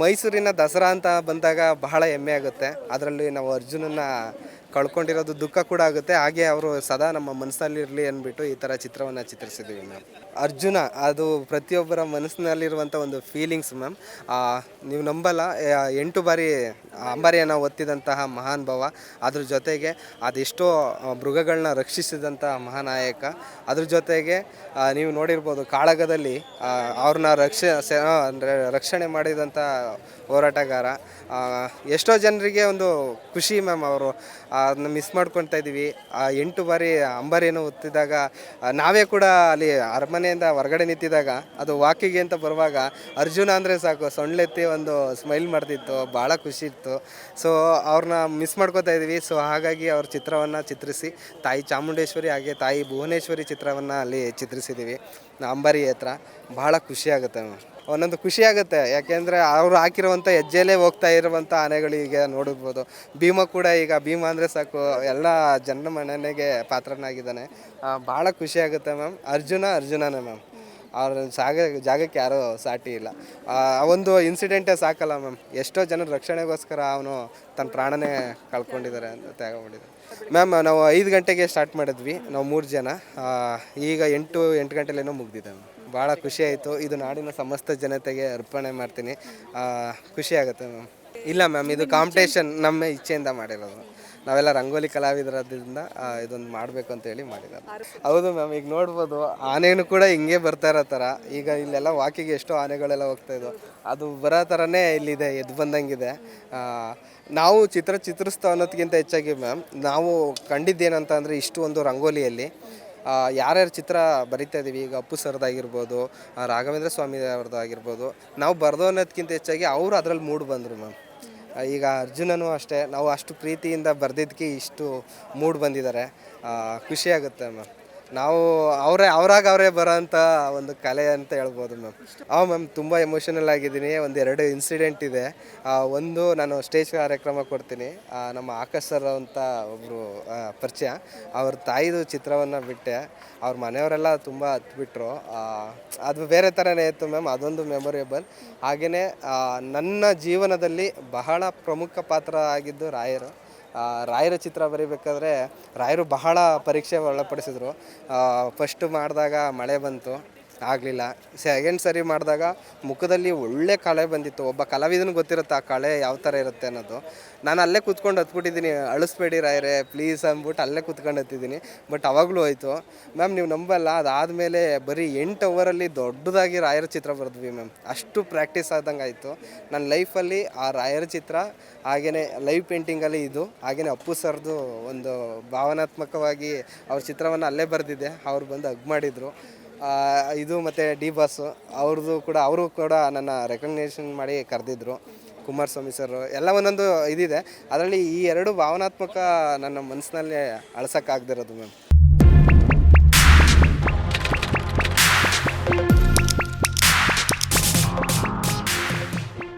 ಮೈಸೂರಿನ ದಸರಾ ಅಂತ ಬಂದಾಗ ಬಹಳ ಹೆಮ್ಮೆ ಆಗುತ್ತೆ. ಅದರಲ್ಲಿ ನಾವು ಅರ್ಜುನನ್ನ ಕಳ್ಕೊಂಡಿರೋದು ದುಃಖ ಕೂಡ ಆಗುತ್ತೆ. ಹಾಗೆ ಅವರು ಸದಾ ನಮ್ಮ ಮನಸ್ಸಲ್ಲಿರಲಿ ಅಂದ್ಬಿಟ್ಟು ಈ ಥರ ಚಿತ್ರವನ್ನು ಚಿತ್ರಿಸಿದ್ದೀವಿ ಮ್ಯಾಮ್ ಅರ್ಜುನ, ಅದು ಪ್ರತಿಯೊಬ್ಬರ ಮನಸ್ಸಿನಲ್ಲಿರುವಂಥ ಒಂದು ಫೀಲಿಂಗ್ಸ್ ಮ್ಯಾಮ್ ನೀವು ನಂಬಲ್ಲ ಎಂಟು ಬಾರಿ ಅಂಬಾರಿಯನ್ನು ಒತ್ತಿದಂತಹ ಮಹಾನ್ ಭಾವ. ಅದ್ರ ಜೊತೆಗೆ ಅದೆಷ್ಟೋ ಮೃಗಗಳನ್ನ ರಕ್ಷಿಸಿದಂಥ ಮಹಾನಾಯಕ. ಅದ್ರ ಜೊತೆಗೆ ನೀವು ನೋಡಿರ್ಬೋದು ಕಾಳಗದಲ್ಲಿ ಅವ್ರನ್ನ ರಕ್ಷ ಅಂದರೆ ರಕ್ಷಣೆ ಮಾಡಿದಂಥ ಹೋರಾಟಗಾರ. ಎಷ್ಟೋ ಜನರಿಗೆ ಒಂದು ಖುಷಿ ಮ್ಯಾಮ್ ಅವರು. ಅದನ್ನ ಮಿಸ್ ಮಾಡ್ಕೊತಾ ಇದ್ದೀವಿ ಆ ಎಂಟು ಬಾರಿ ಅಂಬರೇನು ಒತ್ತಿದಾಗ ನಾವೇ ಕೂಡ ಅಲ್ಲಿ ಅರಮನೆಯಿಂದ ಹೊರಗಡೆ ನಿಂತಿದಾಗ ಅದು ವಾಕಿಗೆ ಅಂತ ಬರುವಾಗ ಅರ್ಜುನ ಅಂದರೆ ಸಾಕು ಸೊಳ್ಳೆತ್ತಿ ಒಂದು ಸ್ಮೈಲ್ ಮಾಡ್ತಿತ್ತು, ಭಾಳ ಖುಷಿ ಇತ್ತು. ಸೊ ಅವ್ರನ್ನ ಮಿಸ್ ಮಾಡ್ಕೋತಾ ಇದ್ದೀವಿ ಸೊ ಹಾಗಾಗಿ ಅವ್ರ ಚಿತ್ರವನ್ನು ಚಿತ್ರಿಸಿ, ತಾಯಿ ಚಾಮುಂಡೇಶ್ವರಿ ಹಾಗೆ ತಾಯಿ ಭುವನೇಶ್ವರಿ ಚಿತ್ರವನ್ನು ಅಲ್ಲಿ ಚಿತ್ರಿಸಿದ್ದೀವಿ ಅಂಬಾರಿ ಹತ್ರ ಭಾಳ ಖುಷಿ ಆಗುತ್ತೆ ಮ್ಯಾಮ್ ಒಂದೊಂದು ಖುಷಿ ಆಗುತ್ತೆ. ಯಾಕೆಂದರೆ ಅವರು ಹಾಕಿರುವಂಥ ಹೆಜ್ಜೆಲೇ ಹೋಗ್ತಾ ಇರುವಂಥ ಆನೆಗಳಿಗೆ ನೋಡಿರ್ಬೋದು ಭೀಮ ಕೂಡ ಈಗ, ಭೀಮ ಅಂದರೆ ಸಾಕು, ಎಲ್ಲ ಜನ ಮನೆಗೆ ಪಾತ್ರನಾಗಿದ್ದಾನೆ. ಭಾಳ ಖುಷಿಯಾಗುತ್ತೆ ಮ್ಯಾಮ್. ಅರ್ಜುನ, ಅರ್ಜುನನೇ ಮ್ಯಾಮ್. ಅವ್ರ ಸಾಗ ಜಾಗಕ್ಕೆ ಯಾರೂ ಸಾಟಿ ಇಲ್ಲ. ಆ ಒಂದು ಇನ್ಸಿಡೆಂಟೇ ಸಾಕಲ್ಲ ಮ್ಯಾಮ್ ಎಷ್ಟೋ ಜನರ ರಕ್ಷಣೆಗೋಸ್ಕರ ಅವನು ತನ್ನ ಪ್ರಾಣನೇ ಕಳ್ಕೊಂಡಿದ್ದಾರೆ ಅಂತ ತ್ಯಾಗ ಮಾಡಿದ್ದಾರೆ. ಮ್ಯಾಮ್ ನಾವು ಐದು ಗಂಟೆಗೆ ಸ್ಟಾರ್ಟ್ ಮಾಡಿದ್ವಿ ನಾವು ಮೂರು ಜನ. ಈಗ ಎಂಟು ಎಂಟು ಗಂಟೆಲೇನೋ ಮುಗ್ದಿದೆ ಮ್ಯಾಮ್ ಭಾಳ ಖುಷಿ ಆಯಿತು. ಇದು ನಾಡಿನ ಸಮಸ್ತ ಜನತೆಗೆ ಅರ್ಪಣೆ ಮಾಡ್ತೀನಿ. ಆ, ಖುಷಿ ಆಗುತ್ತೆ ಮ್ಯಾಮ್ ಇಲ್ಲ ಮ್ಯಾಮ್ ಇದು ಕಾಂಪಿಟೇಷನ್ ನಮ್ಮ ಇಚ್ಛೆಯಿಂದ ಮಾಡಿರೋದು. ನಾವೆಲ್ಲ ರಂಗೋಲಿ ಕಲಾವಿದರಾದ್ರಿಂದ ಇದೊಂದು ಮಾಡಬೇಕು ಅಂತ ಹೇಳಿ ಮಾಡಿದ್ದಾರೆ ಹೌದು ಮ್ಯಾಮ್, ಈಗ ನೋಡ್ಬೋದು, ಆನೆನೂ ಕೂಡ ಹಿಂಗೆ ಬರ್ತಾ ಇರೋ ಥರ. ಈಗ ಇಲ್ಲೆಲ್ಲ ವಾಕಿಗೆ ಎಷ್ಟೋ ಆನೆಗಳೆಲ್ಲ ಹೋಗ್ತಾ ಇದ್ವು. ಅದು ಬರೋ ಥರನೇ ಇಲ್ಲಿದೆ, ಎದ್ದು ಬಂದಂಗಿದೆ. ನಾವು ಚಿತ್ರ ಚಿತ್ರಿಸ್ತಾ ಅನ್ನೋದಕ್ಕಿಂತ ಹೆಚ್ಚಾಗಿ ಮ್ಯಾಮ್, ನಾವು ಕಂಡಿದ್ದೇನಂತ ಅಂದರೆ ಇಷ್ಟು ಒಂದು ರಂಗೋಲಿಯಲ್ಲಿ ಯಾರ್ಯಾರು ಚಿತ್ರ ಬರಿತಾ ಇದ್ದೀವಿ ಈಗ ಅಪ್ಪು ಸರ್ದಾಗಿರ್ಬೋದು ರಾಘವೇಂದ್ರ ಸ್ವಾಮಿ ಅವ್ರದ್ದು ಆಗಿರ್ಬೋದು ನಾವು ಬರೆದೋ ಅನ್ನೋದಕ್ಕಿಂತ ಹೆಚ್ಚಾಗಿ ಅವರು ಅದರಲ್ಲಿ ಮೂಡ್ ಬಂದರು ಮ್ಯಾಮ್. ಈಗ ಅರ್ಜುನನೂ ಅಷ್ಟೇ. ನಾವು ಅಷ್ಟು ಪ್ರೀತಿಯಿಂದ ಬರೆದಿದ್ದಕ್ಕೆ ಇಷ್ಟು ಮೂಡ್ ಬಂದಿದ್ದಾರೆ. ಖುಷಿಯಾಗುತ್ತೆ ಮ್ಯಾಮ್ ನಾವು ಅವರೇ ಅವರಾಗ ಅವರೇ ಬರೋಂಥ ಒಂದು ಕಲೆ ಅಂತ ಹೇಳ್ಬೋದು ಮ್ಯಾಮ್. ಹಾಂ ಮ್ಯಾಮ್ ತುಂಬ ಎಮೋಷನಲ್ ಆಗಿದ್ದೀನಿ. ಒಂದು ಎರಡು ಇನ್ಸಿಡೆಂಟ್ ಇದೆ. ಆ, ಒಂದು ನಾನು ಸ್ಟೇಜ್ ಕಾರ್ಯಕ್ರಮ ಕೊಡ್ತೀನಿ. ಆ, ನಮ್ಮ ಆಕಾಶ್ ಸರ್ ಅಂತ ಒಬ್ಬರು ಪರಿಚಯ. ಅವ್ರ ತಾಯಿದು ಚಿತ್ರವನ್ನು ಬಿಟ್ಟೆ. ಅವ್ರ ಮನೆಯವರೆಲ್ಲ ತುಂಬ ಹತ್ಬಿಟ್ರು ಆ, ಅದು ಬೇರೆ ಥರನೇ ಇತ್ತು ಮ್ಯಾಮ್. ಅದೊಂದು ಮೆಮೊರೇಬಲ್ ಹಾಗೆಯೇ ನನ್ನ ಜೀವನದಲ್ಲಿ ಬಹಳ ಪ್ರಮುಖ ಪಾತ್ರ ಆಗಿದ್ದು ರಾಯರು. ಆ, ರಾಯರ ಚಿತ್ರ ಬರಿಬೇಕಾದ್ರೆ ರಾಯರು ಬಹಳ ಪರೀಕ್ಷೆ ಒಳಪಡಿಸಿದ್ರು. ಫಸ್ಟ್ ಮಾಡಿದಾಗ ಮಳೆ ಬಂತು. ಆಗಲಿಲ್ಲ. ಸೆಕೆಂಡ್ ಸರಿ ಮಾಡಿದಾಗ ಮುಖದಲ್ಲಿ ಒಳ್ಳೆ ಕಳೆ ಬಂದಿತ್ತು. ಒಬ್ಬ ಕಲಾವಿದನ ಗೊತ್ತಿರುತ್ತೆ ಆ ಕಳೆ ಯಾವ ಥರ ಇರುತ್ತೆ ಅನ್ನೋದು. ನಾನು ಅಲ್ಲೇ ಕೂತ್ಕೊಂಡು ಹತ್ಬಿಟ್ಟಿದ್ದೀನಿ. ಅಳಿಸ್ಬೇಡಿ ರಾಯರೇ ಪ್ಲೀಸ್ ಅಂದ್ಬಿಟ್ಟು ಅಲ್ಲೇ ಕೂತ್ಕೊಂಡು ಹತ್ತಿದ್ದೀನಿ. ಬಟ್ ಅವಾಗಲೂ ಹೋಯಿತು. ಮ್ಯಾಮ್, ನೀವು ನಂಬಲ್ಲ. ಅದಾದಮೇಲೆ ಬರೀ ಎಂಟು ಅವರಲ್ಲಿ ದೊಡ್ಡದಾಗಿ ರಾಯರ ಚಿತ್ರ ಬರೆದ್ವಿ ಮ್ಯಾಮ್. ಅಷ್ಟು ಪ್ರಾಕ್ಟೀಸ್ ಆದಂಗೆ ಆಯಿತು. ನನ್ನ ಲೈಫಲ್ಲಿ ಆ ರಾಯರ ಚಿತ್ರ ಹಾಗೆಯೇ ಲೈವ್ ಪೇಂಟಿಂಗಲ್ಲಿ ಇದು ಹಾಗೆಯೇ ಅಪ್ಪು ಸರ್ದು ಒಂದು ಭಾವನಾತ್ಮಕವಾಗಿ ಅವ್ರ ಚಿತ್ರವನ್ನು ಅಲ್ಲೇ ಬರೆದಿದ್ದೆ ಅವ್ರು ಬಂದು ಹಗ್ ಮಾಡಿದರು. ಇದು ಮತ್ತು ಡಿ ಬಾಸು ಅವ್ರದ್ದು ಕೂಡ, ಅವರು ಕೂಡ ನನ್ನ ರೆಕಗ್ನೇಷನ್ ಮಾಡಿ ಕರೆದಿದ್ರು. ಕುಮಾರಸ್ವಾಮಿ ಸರ್ ಎಲ್ಲ ಒಂದೊಂದು ಇದಿದೆ. ಅದರಲ್ಲಿ ಈ ಎರಡು ಭಾವನಾತ್ಮಕ ನನ್ನ ಮನಸ್ಸಿನಲ್ಲಿ ಅಳ್ಸೋಕ್ಕಾಗದಿರೋದು ಮ್ಯಾಮ್